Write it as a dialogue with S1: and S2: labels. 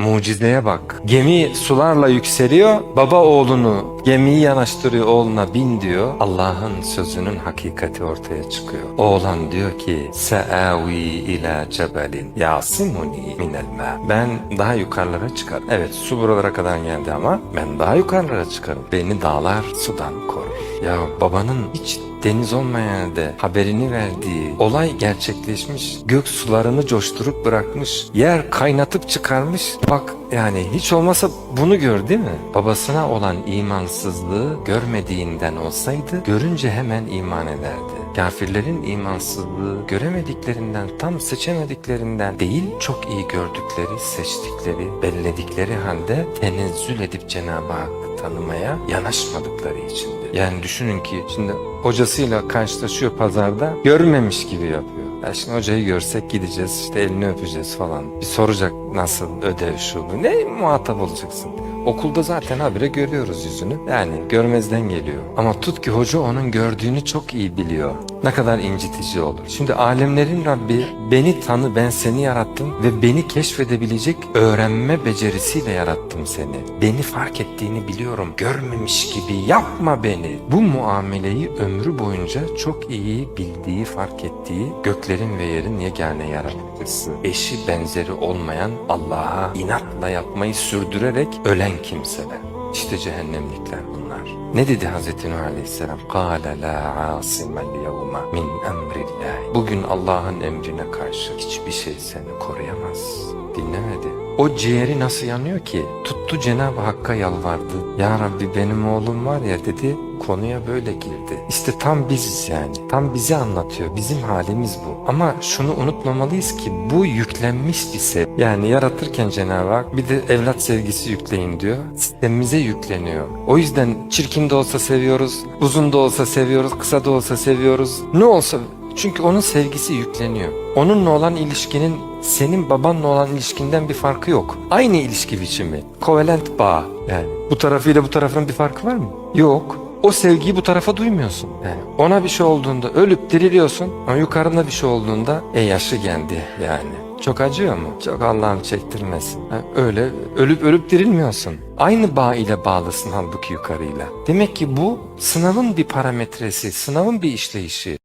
S1: Mucizeye bak. Gemi sularla yükseliyor. Baba oğlunu gemiyi yanaştırıyor oğluna bin diyor. Allah'ın sözünün hakikati ortaya çıkıyor. Oğlan diyor ki Seavi ila cebelin yasimuni minel ma. Ben daha yukarılara çıkarım. Evet su buralara kadar geldi ama ben daha yukarılara çıkarım. Beni dağlar sudan korur. Ya babanın hiç deniz olmayan yerde haberini verdiği olay gerçekleşmiş. Gök sularını coşturup bırakmış. Yer kaynatıp çıkarmış. Bak yani hiç olmasa bunu gör değil mi? Babasına olan imansızlığı görmediğinden olsaydı görünce hemen iman ederdi. Kafirlerin imansızlığı göremediklerinden, tam seçemediklerinden değil, çok iyi gördükleri, seçtikleri, belledikleri halde tenezzül edip Cenab-ı Hakk'ı tanımaya yanaşmadıkları içindir. Yani düşünün ki şimdi hocasıyla karşılaşıyor pazarda, görmemiş gibi yapıyor. Ya şimdi hocayı görsek gideceğiz işte elini öpeceğiz falan. Bir soracak nasıl ödev şu bu. Ne muhatap olacaksın? Okulda zaten habire görüyoruz yüzünü. Yani görmezden geliyor. Ama tut ki hoca onun gördüğünü çok iyi biliyor. Ne kadar incitici olur. Şimdi alemlerin Rabbi beni tanı ben seni yarattım ve beni keşfedebilecek öğrenme becerisiyle yarattım seni. Beni fark ettiğini biliyorum. Görmemiş gibi yapma beni. Bu muameleyi ömrü boyunca çok iyi bildiği, fark ettiği göklerin ve yerin yegane yaratıcısı. Eşi benzeri olmayan Allah'a inatla yapmayı sürdürerek ölen kimseler. İşte cehennemlikler bunlar. Ne dedi Hazreti Nuh Aleyhisselam? قَالَ لَا عَاصِمَ الْيَوْمَ مِنْ اَمْرِ اللّٰهِ Bugün Allah'ın emrine karşı hiçbir şey seni koruyamaz. Dinlemedi. O ciğeri nasıl yanıyor ki? Tuttu Cenab-ı Hakk'a yalvardı. Ya Rabbi benim oğlum var ya dedi konuya böyle girdi. İşte tam biziz yani. Tam bizi anlatıyor. Bizim halimiz bu. Ama şunu unutmamalıyız ki bu yüklenmiş bir sev. Yani yaratırken Cenab-ı Hak bir de evlat sevgisi yükleyin diyor. Sistemimize yükleniyor. O yüzden çirkin de olsa seviyoruz, uzun da olsa seviyoruz, kısa da olsa seviyoruz. Ne olsa çünkü onun sevgisi yükleniyor. Onunla olan ilişkinin senin babanla olan ilişkinden bir farkı yok. Aynı ilişki biçimi. Kovalent bağ yani. Bu tarafıyla bu tarafın bir farkı var mı? Yok. O sevgiyi bu tarafa duymuyorsun. Yani ona bir şey olduğunda ölüp diriliyorsun ama yukarında bir şey olduğunda e yaşı geldi yani. Çok acıyor mu? Çok Allah'ım çektirmesin. Ha, öyle ölüp ölüp dirilmiyorsun. Aynı bağ ile bağlısın halbuki yukarıyla. Demek ki bu sınavın bir parametresi, sınavın bir işleyişi.